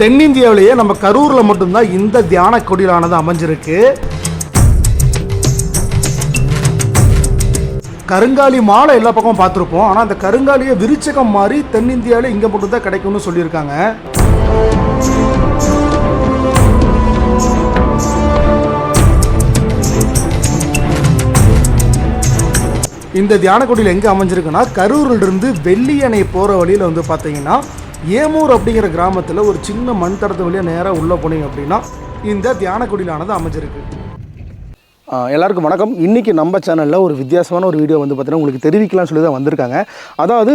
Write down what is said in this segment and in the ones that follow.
தென்னிந்தியாவிலேயே நம்ம கரூரில் மட்டும்தான் இந்த தியான கொடியிலானது அமைஞ்சிருக்கு. கருங்காலி மாலை எல்லா பக்கமும் பார்த்துருப்போம். ஆனால் அந்த கருங்காலியை விருச்சகம் மாதிரி தென்னிந்தியாவில் இங்கே மட்டும்தான் கிடைக்கும்னு சொல்லியிருக்காங்க. இந்த தியான கொடியில் எங்கே அமைஞ்சிருக்குன்னா கரூரிலிருந்து வெள்ளியணை போகிற வழியில் வந்து பார்த்தீங்கன்னா ஏமூர் அப்படிங்கிற கிராமத்தில் ஒரு சின்ன மண் தடத்து வழியாக நேராக உள்ளே போனீங்க அப்படின்னா இந்த தியான அமைச்சிருக்கு அமைஞ்சிருக்கு எல்லாருக்கும் வணக்கம். இன்றைக்கி நம்ம சேனலில் ஒரு வித்தியாசமான ஒரு வீடியோ வந்து பார்த்தீங்கன்னா உங்களுக்கு தெரிவிக்கலாம்னு சொல்லி தான் வந்திருக்காங்க. அதாவது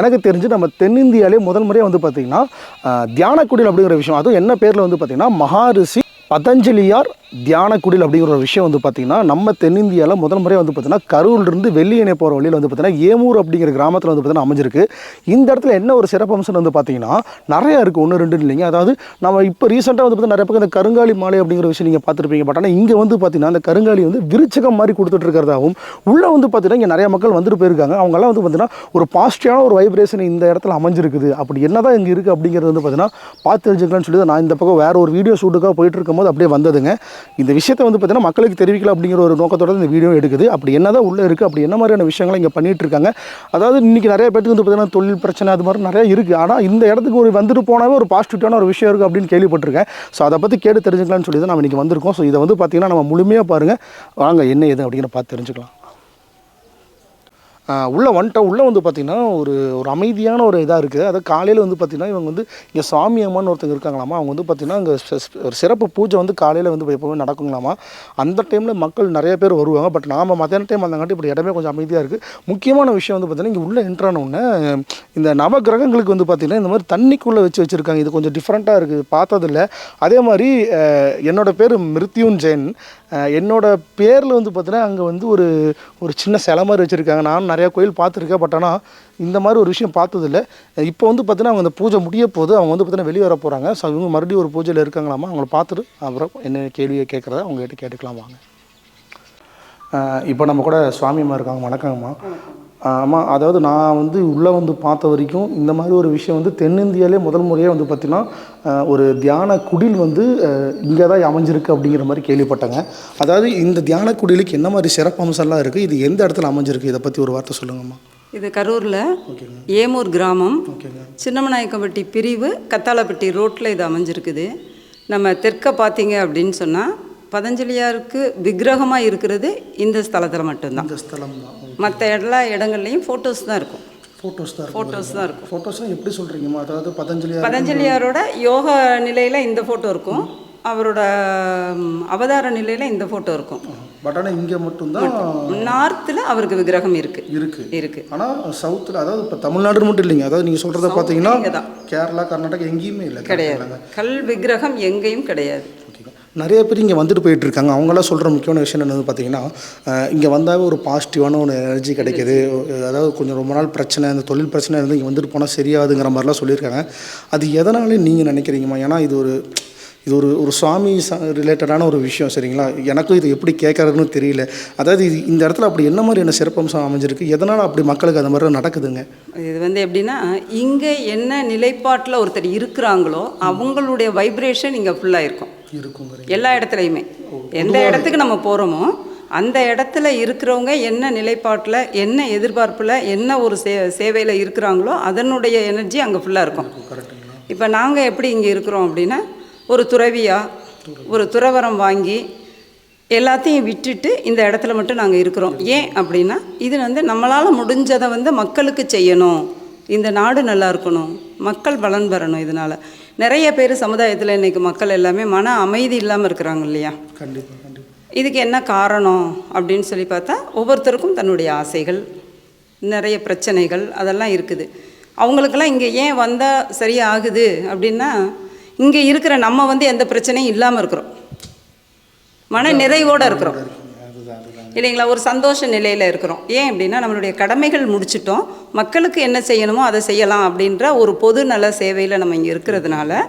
எனக்கு தெரிஞ்சு நம்ம தென்னிந்தியாவிலே முதல் முறையாக வந்து பார்த்திங்கன்னா தியானக்குடில் அப்படிங்கிற விஷயம். அதுவும் என்ன பேரில் வந்து பார்த்திங்கன்னா மகாரிஷி பதஞ்சலியார் தியானக்குடில் அப்படிங்கிற ஒரு விஷயம் வந்து பார்த்திங்கன்னா நம்ம தென்னிந்தியாவில் முதல் முறையாக வந்து பார்த்திங்கன்னா கரூர்லேருந்து வெள்ளியணை போகிற வழியில் வந்து பார்த்திங்கன்னா ஏமூர் அப்படிங்கிற கிராமத்தில் வந்து பார்த்திங்கன்னா அமைஞ்சிருக்கு. இந்த இடத்துல என்ன ஒரு சிறப்பம்சம் வந்து பார்த்திங்கன்னா நிறையா இருக்குது ஒன்று ரெண்டு இல்லைங்க. அதாவது நம்ம இப்போ ரீசெண்டாக வந்து பார்த்தீங்கன்னா நிறைய பக்கம் இந்த கருங்காலி மாலை அப்படிங்கிற விஷயம் நீங்கள் பார்த்துருப்பீங்க. பட் ஆனால் இங்கே வந்து பார்த்தீங்கன்னா அந்த கருங்காலி வந்து விருச்சகம் மாதிரி கொடுத்துட்ருக்கிறதாகவும் உள்ளே வந்து பார்த்தீங்கன்னா இங்கே நிறைய மக்கள் வந்துட்டு போயிருக்காங்க. அவங்கெல்லாம் வந்து பார்த்திங்கன்னா ஒரு பாசிட்டிவான ஒரு வைப்ரேஷன் இந்த இடத்துல அமைஞ்சிருக்குது. அப்படி என்னதான் இங்கே இருக்குது அப்படிங்கிறது வந்து பார்த்திங்கன்னா பார்த்து தெரிஞ்சுக்கலாம்னு சொல்லி தான் நான் இந்த பக்கம் வேறு ஒரு வீடியோ ஷூட்டுக்காக போயிட்டு இருக்கும்போது அப்படியே வந்ததுங்க. இந்த விஷயத்தை வந்து பார்த்தீங்கன்னா மக்களுக்கு தெரிவிக்கலாம் அப்படிங்கிற ஒரு நோக்கத்தோட இந்த வீடியோ எடுக்குது. அப்படி என்னதான் உள்ளே இருக்குது அப்படி என்ன மாதிரியான விஷயங்களை இங்கே பண்ணிகிட்டு இருக்காங்க. அதாவது இன்றைக்கி நிறைய பேருக்கு வந்து பார்த்தீங்கன்னா தொழில் பிரச்சனை அது மாதிரி நிறையா இருக்குது ஆனால் இந்த இடத்துக்கு ஒரு வந்துட்டு போனாவே ஒரு பாசிட்டிவான ஒரு விஷயம் இருக்குது அப்படின்னு கேள்விப்பட்டிருக்கேன். ஸோ அதை பற்றி கேட்டு தெரிஞ்சுக்கலாம்னு சொல்லி தான் நம்ம இன்றைக்கி வந்திருக்கோம். ஸோ இதை வந்து பார்த்திங்கன்னா நம்ம முழுமையாக பாருங்கள் வாங்க என்ன ஏது அப்படிங்கிற பார்த்து தெரிஞ்சுக்கலாம். உள்ள வந்துட்டோம் உள்ளே வந்து பார்த்திங்கன்னா ஒரு ஒரு அமைதியான ஒரு இதாக இருக்குது. அதாவது காலையில் வந்து பார்த்திங்கன்னா இவங்க வந்து இங்கே சாமி அம்மான்னு ஒருத்தங்க இருக்காங்களாமா அவங்க வந்து பார்த்திங்கன்னா அங்கே ஒரு சிறப்பு பூஜை வந்து காலையில் வந்து எப்போவுமே நடக்குங்களாமா. அந்த டைமில் மக்கள் நிறைய பேர் வருவாங்க. பட் நாம் மத்தியான டைம் வந்தாங்காட்டி இப்படி இடமே கொஞ்சம் அமைதியாக இருக்குது முக்கியமான விஷயம் வந்து பார்த்திங்கன்னா இங்கே உள்ளே என்ட்ரானோடனே இந்த நவ கிரகங்களுக்கு வந்து பார்த்திங்கன்னா இந்த மாதிரி தண்ணிக்குள்ளே வச்சு வச்சுருக்காங்க. இது கொஞ்சம் டிஃப்ரெண்ட்டாக இருக்குது பார்த்ததில்ல. அதே மாதிரி என்னோடய பேர் மிருத்யூன் ஜெயின். என்னோடய பேரில் வந்து பார்த்திங்கன்னா அங்கே வந்து ஒரு ஒரு சின்ன சிலை மாதிரி வச்சுருக்காங்க. நான் நிறைய கோயில் பார்த்துருக்கேன் பட் ஆனால் இந்த மாதிரி ஒரு விஷயம் பார்த்ததில்ல. இப்போ வந்து பார்த்தீங்கன்னா அவங்க அந்த பூஜை முடிய போது அவங்க வந்து பார்த்தீங்கன்னா வெளியே வர போகிறாங்க ஸோ இவங்க மறுபடியும் ஒரு பூஜையில் இருக்காங்களாமா? அவங்கள பார்த்துட்டு அப்புறம் என்ன கேள்வியை கேட்குறத அவங்ககிட்ட கேட்டுக்கலாம் வாங்க. இப்போ நம்ம கூட சுவாமியம்மா இருக்காங்க. வணக்கங்கம்மா. ஆமாம் அதாவது நான் வந்து உள்ளே வந்து பார்த்த வரைக்கும் இந்த மாதிரி ஒரு விஷயம் வந்து தென்னிந்தியாவிலே முதல் முறையாக வந்து பார்த்திங்கன்னா ஒரு தியான குடில் வந்து இங்கே தான் அமைஞ்சிருக்கு அப்படிங்கிற மாதிரி கேள்விப்பட்டேங்க. அதாவது இந்த தியான குடிலுக்கு என்ன மாதிரி சிறப்பம்சம்லாம் இருக்குது இது எந்த இடத்துல அமைஞ்சிருக்கு? இதை பற்றி ஒரு வார்த்தை சொல்லுங்கம்மா. இது கரூரில் ஓகேங்க. ஏமூர் கிராமம். ஓகேங்க. சின்னமநாயக்கம்பட்டி பிரிவு கத்தாளப்பட்டி ரோட்டில் இது அமைஞ்சிருக்குது. நம்ம தெற்க பார்த்தீங்க அப்படின்னு சொன்னால் பதஞ்சலியாருக்கு விக்கிரகமாக இருக்கிறது இந்த ஸ்தலத்தில் மட்டும்தான். இந்த ஸ்தலம் தான். மற்ற எல்லா இடங்கள்லையும் ஃபோட்டோஸ் தான் இருக்கும். ஃபோட்டோஸ் தான் ஃபோட்டோஸ் தான் இருக்கும். ஃபோட்டோஸ்லாம் எப்படி சொல்கிறீங்கம்மா அதாவது பதஞ்சலியார் பதஞ்சலியாரோட யோக நிலையில் இந்த ஃபோட்டோ இருக்கும். அவரோட அவதார நிலையில் இந்த ஃபோட்டோ இருக்கும். பட் ஆனால் இங்கே மட்டும்தான் நார்த்தில் அவருக்கு விக்கிரகம் இருக்குது இருக்குது இருக்குது ஆனால் சவுத்தில் அதாவது இப்போ தமிழ்நாடு மட்டும் இல்லைங்க. அதாவது நீங்கள் சொல்கிறத பார்த்தீங்கன்னா கேரளா கர்நாடகா எங்கேயுமே இல்லை கிடையாது. கல் விக்கிரகம் எங்கேயும் கிடையாது. நிறைய பேர் இங்கே வந்துட்டு போயிட்டு இருக்காங்க அவங்களாம் சொல்கிற முக்கியமான விஷயம் என்னன்னு பார்த்தீங்கன்னா இங்கே வந்தாவே ஒரு பாசிட்டிவான ஒரு எனர்ஜி கிடைக்குது. அதாவது கொஞ்சம் ரொம்ப நாள் பிரச்சனை இந்த தொழில் பிரச்சனை இருந்து இங்கே வந்துட்டு போனால் சரியாதுங்கிற மாதிரிலாம் சொல்லியிருக்காங்க. அது எதனால நீங்கள் நினைக்கிறீங்கம்மா? ஏன்னா இது ஒரு இது ஒரு ஒரு சுவாமி ரிலேட்டடான ஒரு விஷயம் சரிங்களா? எனக்கும் இது எப்படி கேட்கறதுன்னு தெரியல. அதாவது இது இந்த இடத்துல அப்படி என்ன மாதிரியான சிறப்பம்சம் அமைஞ்சிருக்கு? எதனால் அப்படி மக்களுக்கு அந்த மாதிரி நடக்குதுங்க? இது வந்து எப்படின்னா இங்கே என்ன நிலைப்பாட்டில் ஒருத்தர் இருக்கிறாங்களோ அவங்களுடைய வைப்ரேஷன் இங்கே ஃபுல்லாக இருக்கும். எல்லா இடத்துலையுமே. எந்த இடத்துக்கு நம்ம போகிறோமோ அந்த இடத்துல இருக்கிறவங்க என்ன நிலைப்பாட்டில் என்ன எதிர்பார்ப்பில் என்ன ஒரு சே சேவையில் இருக்கிறாங்களோ அதனுடைய எனர்ஜி அங்கே ஃபுல்லாக இருக்கும். இப்போ நாங்கள் எப்படி இங்கே இருக்கிறோம் அப்படின்னா ஒரு துறவியா ஒரு துறவரம் வாங்கி எல்லாத்தையும் விட்டுட்டு இந்த இடத்துல மட்டும் நாங்கள் இருக்கிறோம். ஏன் அப்படின்னா இது வந்து நம்மளால் முடிஞ்சதை வந்து மக்களுக்கு செய்யணும். இந்த நாடு நல்லா இருக்கணும். மக்கள் பலன் பெறணும் இதனால். நிறைய பேர் சமுதாயத்தில் இன்றைக்கி மக்கள் எல்லாமே மன அமைதி இல்லாமல் இருக்கிறாங்க இல்லையா? கண்டிப்பாக கண்டிப்பாக இதுக்கு என்ன காரணம் அப்படின்னு சொல்லி பார்த்தா ஒவ்வொருத்தருக்கும் தன்னுடைய ஆசைகள் நிறைய பிரச்சனைகள் அதெல்லாம் இருக்குது. அவங்களுக்கெல்லாம் இங்கே ஏன் வந்தால் சரியாகுது அப்படின்னா இங்கே இருக்கிற நம்ம வந்து எந்த பிரச்சனையும் இல்லாமல் இருக்கிறோம். மன நிறைவோடு இருக்கிறோம். இல்லைங்களா ஒரு சந்தோஷ நிலையில் இருக்கிறோம். ஏன் அப்படின்னா நம்மளுடைய கடமைகள் முடிச்சிட்டோம். மக்களுக்கு என்ன செய்யணுமோ அதை செய்யலாம் அப்படின்ற ஒரு பொது நல சேவையில் நம்ம இங்கே இருக்கிறதுனால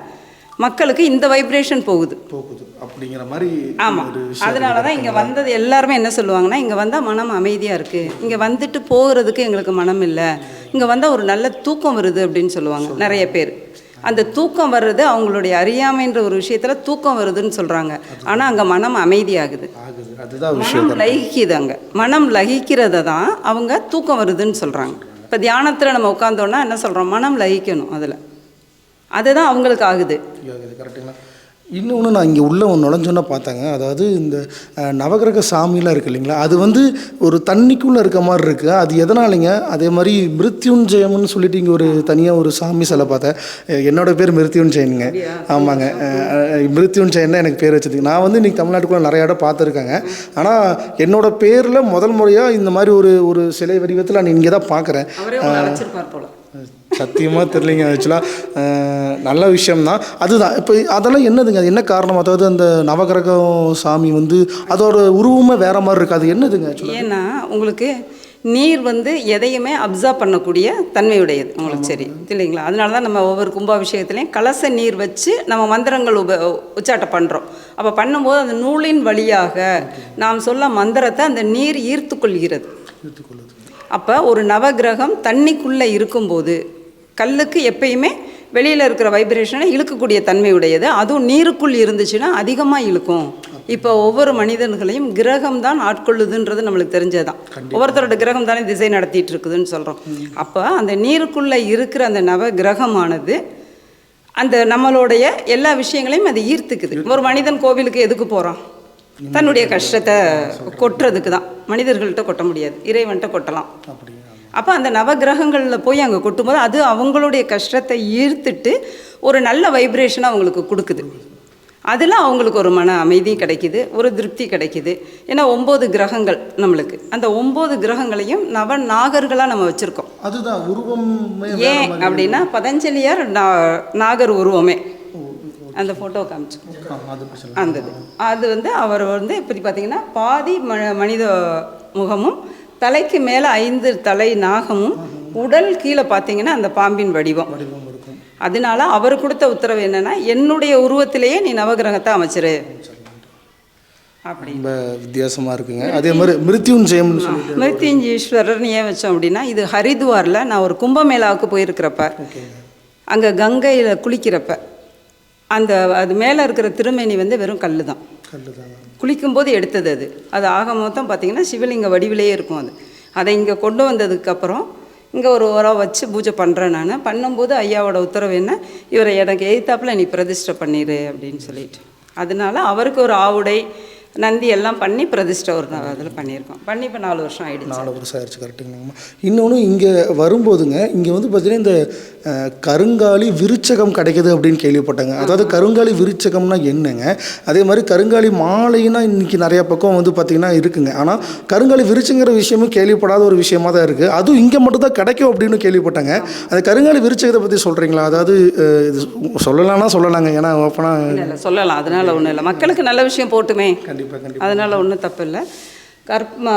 மக்களுக்கு இந்த வைப்ரேஷன் போகுது. போகுது. அப்படிங்கிற மாதிரி ஆமாம் அதனால தான் இங்கே வந்தது எல்லாருமே என்ன சொல்லுவாங்கன்னா இங்கே வந்தால் மனம் அமைதியாக இருக்குது இங்கே வந்துட்டு போகிறதுக்கு எங்களுக்கு மனம் இல்லை. இங்கே வந்தால் ஒரு நல்ல தூக்கம் வருது அப்படின்னு சொல்லுவாங்க. நிறைய பேர். அந்த தூக்கம் வர்றது அவங்களுடைய அறியாமைன்ற ஒரு விஷயத்தில் தூக்கம் வருதுன்னு சொல்கிறாங்க ஆனால் அங்கே மனம் அமைதியாகுது. மனம் லகிக்குது அங்கே. மனம் லகிக்கிறத தான் அவங்க தூக்கம் வருதுன்னு சொல்கிறாங்க இப்போ தியானத்தில் நம்ம உட்காந்தோன்னா என்ன சொல்கிறோம் மனம் லகிக்கணும் அதில். அதுதான் அவங்களுக்கு ஆகுது. இன்னொன்று நான் இங்கே உள்ள ஒன்று நுழைஞ்சோன்னா பார்த்தாங்க. அதாவது இந்த நவகிரக சாமிலாம் இருக்கு இல்லைங்களா? அது வந்து ஒரு தண்ணிக்குள்ளே இருக்க மாதிரி இருக்குது அது எதனாலங்க? அதே மாதிரி மிருத்யுஞ்சயம்னு சொல்லிட்டு இங்கே ஒரு தனியாக ஒரு சாமி சிலை பார்த்தேன். அஹ், என்னோட பேர் மிருத்யுஞ்சயனுங்க. ஆமாங்க. மிருத்யுஞ்சயன் தான் எனக்கு பேர் வச்சதுக்கு நான் வந்து இன்றைக்கி தமிழ்நாட்டுக்குள்ளே நிறைய இடம் பார்த்துருக்கேங்க. ஆனால் என்னோட பேரில் முதல் முறையாக இந்த மாதிரி ஒரு ஒரு சிலை வடிவத்தில் நான் இங்கே தான் பார்க்குறேன் சத்தியமாக தெரியலைங்க ஆக்சுவலாக நல்ல விஷயம்தான். அதுதான். இப்போ அதெல்லாம் என்னதுங்க? அது என்ன காரணம்? அதாவது அந்த நவகிரகம் சாமி வந்து அதோட உருவமே வேற மாதிரி இருக்கு. அது என்னதுங்க ஆக்சுவலாக ஏன்னா உங்களுக்கு நீர் வந்து எதையுமே அப்சர்வ் பண்ணக்கூடிய தன்மையுடையது. உங்களுக்கு சரி. இல்லைங்களா? அதனால தான் நம்ம ஒவ்வொரு கும்பாபிஷேகத்துலேயும் கலச நீர் வச்சு நம்ம மந்திரங்கள் உப உச்சாட்டம் பண்ணுறோம் அப்போ பண்ணும்போது அந்த நூலின் வழியாக நாம் சொல்ல மந்திரத்தை அந்த நீர் ஈர்த்து கொள்கிறது அப்போ ஒரு நவகிரகம் தண்ணிக்குள்ளே இருக்கும்போது கல்லுக்கு எப்பயுமே வெளியில் இருக்கிற வைப்ரேஷனை இழுக்கக்கூடிய தன்மை உடையது. அதுவும் நீருக்குள் இருந்துச்சுன்னா அதிகமாக இழுக்கும். இப்போ ஒவ்வொரு மனிதர்களையும் கிரகம் தான் ஆட்கொள்ளுதுன்றது நம்மளுக்கு தெரிஞ்சதுதான். ஒவ்வொருத்தரோட கிரகம் தானே திசை நடத்திட்டு இருக்குதுன்னு சொல்கிறோம் அப்போ அந்த நீருக்குள்ளே இருக்கிற அந்த நவ கிரகமானது அந்த நம்மளுடைய எல்லா விஷயங்களையும் அது ஈர்த்துக்குது. ஒரு மனிதன் கோவிலுக்கு எதுக்கு போகிறான் தன்னுடைய கஷ்டத்தை கொட்டுறதுக்கு தான் மனிதர்கள்ட்ட கொட்ட முடியாது. இறைவன்கிட்ட கொட்டலாம். அப்போ அந்த நவகிரகங்களில் போய் அங்கே கொட்டும்போது அது அவங்களுடைய கஷ்டத்தை ஈர்த்துட்டு ஒரு நல்ல வைப்ரேஷனை அவங்களுக்கு கொடுக்குது. அதில் அவங்களுக்கு ஒரு மன அமைதி கிடைக்குது ஒரு திருப்தி கிடைக்குது. ஏன்னா ஒம்பது கிரகங்கள் நம்மளுக்கு. அந்த ஒம்பது கிரகங்களையும் நவ நாகர்களாக நம்ம வச்சுருக்கோம். அதுதான் உருவமே ஏன் அப்படின்னா பதஞ்சலியார் நாகர் உருவமே. அந்த ஃபோட்டோ காமிச்சு அது பிரச்சனை அந்த இது. அது வந்து அவர் வந்து இப்படி பார்த்தீங்கன்னா பாதி ம மனித முகமும் தலைக்கு மேலே ஐந்து தலை நாகமும் உடல் கீழே பார்த்தீங்கன்னா அந்த பாம்பின் வடிவம். அதனால அவர் கொடுத்த உத்தரவு என்னன்னா என்னுடைய உருவத்திலேயே நீ நவகிரகத்தை அமைச்சிரு. அப்படி ரொம்ப வித்தியாசமாக இருக்குங்க. அதே மாதிரி மிருத்யுஞ்சயம்னு சொல்லி மிருத்யுஞ்சீஸ்வரர்னு ஏன் வச்சோம் அப்படின்னா இது ஹரித்வாரில் நான் ஒரு கும்பமேளாவுக்கு போயிருக்கிறப்ப அங்கே கங்கையில் குளிக்கிறப்ப அந்த அது மேலே இருக்கிற திருமேனி வந்து வெறும் கல் தான் கல்லு தான் குளிக்கும்போது எடுத்தது அது. அது ஆக மொத்தம் பார்த்தீங்கன்னா சிவலிங்க வடிவிலேயே இருக்கும் அது. அதை இங்கே கொண்டு வந்ததுக்கப்புறம் இங்கே ஒரு உரம் வச்சு பூஜை பண்ணுறேன் நான். பண்ணும்போது ஐயாவோட உத்தரவு என்ன? இவரை எனக்கு எய்த்தாப்பில் நீ பிரதிஷ்டை பண்ணிடு அப்படின்னு சொல்லிட்டு. அதனால அவருக்கு ஒரு ஆவுடை நந்தி எல்லாம் பண்ணி பிரதிஷ்டை ஒரு அதில் பண்ணியிருக்கோம். பண்ணி இப்போ நாலு வருஷம் ஆயிடுச்சு. நாலு வருஷம் ஆயிடுச்சு கரெக்டுங்கம்மா இன்னொன்று இங்கே வரும்போதுங்க இங்கே வந்து பார்த்தீங்கன்னா இந்த கருங்காலி விருச்சகம் கிடைக்குது அப்படின்னு கேள்விப்பட்டாங்க. அதாவது கருங்காலி விருச்சகம்னா என்னங்க? அதே மாதிரி கருங்காலி மாலைன்னா இன்னைக்கு நிறைய பக்கம் வந்து பார்த்திங்கன்னா இருக்குங்க. ஆனால் கருங்காலி விருச்சங்கிற விஷயமும் கேள்விப்படாத ஒரு விஷயமா தான் இருக்குது அதுவும் இங்கே மட்டும் தான் கிடைக்கும் அப்படின்னு கேள்விப்பட்டாங்க. அந்த கருங்காலி விருச்சகத்தை பற்றி சொல்கிறீங்களா அதாவது இது சொல்லலாம்னா சொல்லலாங்க. ஏன்னா ஓப்பனாக சொல்லலாம். அதனால ஒன்றும் இல்லை. மக்களுக்கு நல்ல விஷயம் போட்டுமே. கண்டிப்பாக கண்டிப்பாக அதனால் ஒன்றும் தப்பு இல்லை கற்ப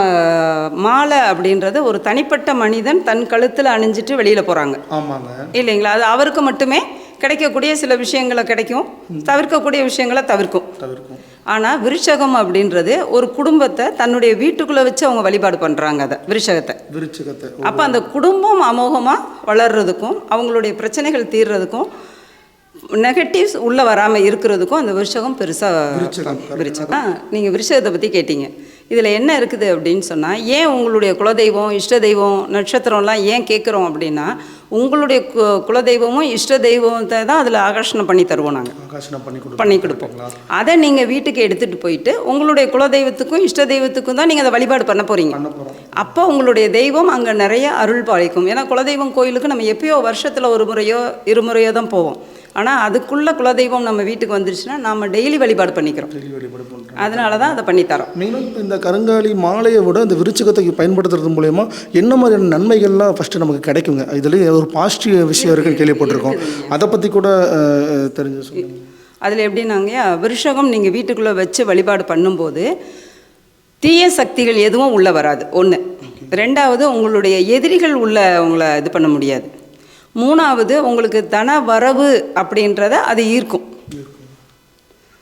மாலை அப்படின்றது ஒரு தனிப்பட்ட மனிதன் தன் கழுத்தில் அணிஞ்சிட்டு வெளியில் போகிறாங்க ஆமாங்க. இல்லைங்களா? அது அவருக்கு மட்டுமே கிடைக்கக்கூடிய சில விஷயங்களை கிடைக்கும். தவிர்க்கக்கூடிய விஷயங்களை தவிர்க்கும். தவிர்க்கும். ஆனால் விருச்சகம் அப்படின்றது ஒரு குடும்பத்தை தன்னுடைய வீட்டுக்குள்ளே வச்சு அவங்க வழிபாடு பண்ணுறாங்க அதை விருச்சகத்தை. விருச்சகத்தை. அப்போ அந்த குடும்பம் அமோகமாக வளர்றதுக்கும் அவங்களுடைய பிரச்சனைகள் தீர்றதுக்கும் நெகட்டிவ்ஸ் உள்ளே வராமல் இருக்கிறதுக்கும் அந்த விருஷகம் பெருசாக விருச்சகம், நீங்கள் விருஷகத்தை பற்றி கேட்டீங்க. இதில் என்ன இருக்குது அப்படின்னு சொன்னால் ஏன் உங்களுடைய குலதெய்வம் இஷ்ட தெய்வம் நட்சத்திரம்லாம் ஏன் கேட்குறோம் அப்படின்னா உங்களுடைய கு- குலதெய்வமும் இஷ்ட தெய்வத்தை தான் அதில் ஆகர்ஷணம் பண்ணி தருவோம் நாங்கள் பண்ணி கொடுப்போம். அதை நீங்கள் வீட்டுக்கு எடுத்துகிட்டு போயிட்டு உங்களுடைய குலதெய்வத்துக்கும் இஷ்ட தெய்வத்துக்கும் தான் நீங்கள் அதை வழிபாடு பண்ண போகிறீங்க அப்போ உங்களுடைய தெய்வம் அங்கே நிறைய அருள் பாலிக்கும். ஏன்னா குலதெய்வம் கோயிலுக்கு நம்ம எப்பயோ வருஷத்தில் ஒரு முறையோ இருமுறையோ தான் போவோம். ஆனால் அதுக்குள்ள குலதெய்வம் நம்ம வீட்டுக்கு வந்துருச்சுன்னா நம்ம டெய்லி வழிபாடு பண்ணிக்கிறோம். டெய்லி வழிபாடு பண்ணுறோம் அதனால தான் அதை பண்ணித்தரோம். இப்போ இந்த கருங்காலி மாலையை விட இந்த விருச்சகத்தை பயன்படுத்துறது மூலயமா என்ன மாதிரியான நன்மைகள்லாம் ஃபஸ்ட்டு நமக்கு கிடைக்குங்க? இதுலேயே ஒரு பாசிட்டிவ் விஷயம் இருக்குன்னு கேள்விப்பட்டிருக்கோம். அதை பற்றி கூட தெரிஞ்சு அதில் எப்படின்னாங்க விருஷகம் நீங்கள் வீட்டுக்குள்ளே வச்சு வழிபாடு பண்ணும்போது தீய சக்திகள் எதுவும் உள்ளே வராது. ஒன்று ரெண்டாவது உங்களுடைய எதிரிகள் உள்ள உங்களை இது பண்ண முடியாது. மூணாவது உங்களுக்கு தன வரவு அப்படின்றத அது ஈர்க்கும்.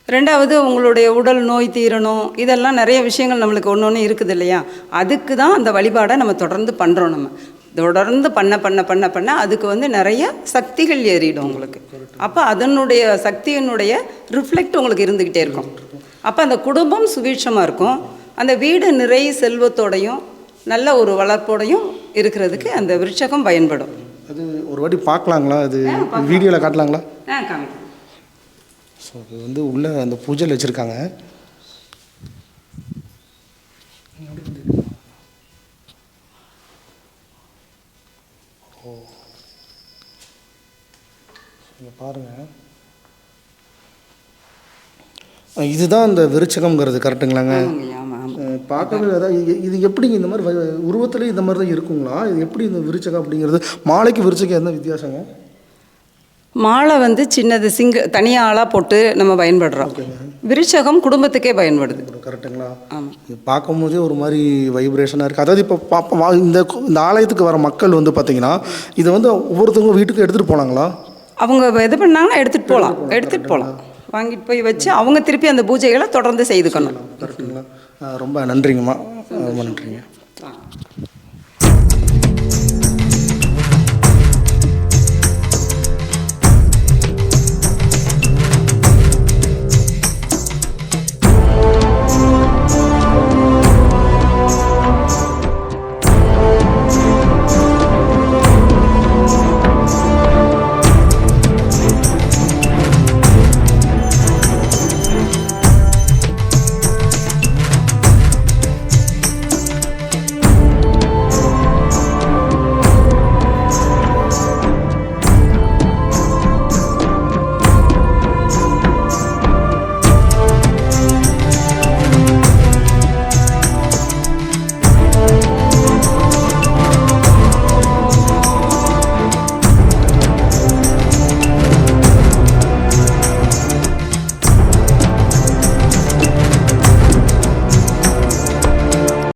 ரெண்டாவது உங்களுடைய உடல் நோய் தீரணும் இதெல்லாம் நிறைய விஷயங்கள் நம்மளுக்கு ஒன்று ஒன்று இருக்குது இல்லையா? அதுக்கு தான் அந்த வழிபாடை நம்ம தொடர்ந்து பண்ணுறோம் நம்ம. தொடர்ந்து பண்ண பண்ண பண்ண பண்ண அதுக்கு வந்து நிறைய சக்திகள் ஏறிடும் உங்களுக்கு. அப்போ அதனுடைய சக்தியினுடைய ரிஃப்ளெக்ட் உங்களுக்கு இருந்துக்கிட்டே இருக்கும். அப்போ அந்த குடும்பம் சுபீட்சமாக இருக்கும். அந்த வீடு நிறை செல்வத்தோடையும் நல்ல ஒரு வளர்ப்போடையும் இருக்கிறதுக்கு அந்த விருட்சகம் பயன்படும். ஒரு வாட்டி பார்க்கலாங்களா? அது வீடியோவில் காட்டலாங்களா? ஸோ அது வந்து உள்ளே அந்த பூஜையில் வச்சுருக்காங்க. ஓ. இங்கே பாருங்கள் இதுதான் அந்த விருச்சகம்ங்கிறது கரெக்டுங்களாங்க பார்க்கவே அதான் இது- எப்படிங்க இந்த மாதிரி வ- உருவத்திலே இந்த மாதிரி தான் இருக்குங்களா? இது எப்படி இந்த விருச்சகம் அப்படிங்கிறது? மாலைக்கு விருச்சகம் என்ன வித்தியாசங்க? மாலை வந்து சின்னது சிங்க தனியாக ஆளாக போட்டு நம்ம பயன்படுறோம். விருட்சகம் குடும்பத்துக்கே பயன்படுது. கரெக்டுங்களா? ஆமாம் பார்க்கும்போதே ஒரு மாதிரி வைப்ரேஷனாக இருக்குது அதாவது இப்போ பாப்பா இந்த இந்த ஆலயத்துக்கு வர மக்கள் வந்து பார்த்தீங்கன்னா இதை வந்து ஒவ்வொருத்தவங்க வீட்டுக்கு எடுத்துகிட்டு போனாங்களா? அவங்க இது பண்ணாங்கன்னா எடுத்துகிட்டு போகலாம் எடுத்துகிட்டு போகலாம் வாங்கிட்டு போய் வச்சு அவங்க திருப்பி அந்த பூஜைகளை தொடர்ந்து செய்துக்கணும். கரெக்டுங்களா? ரொம்ப நன்றிங்கம்மா. ரொம்ப நன்றிங்க.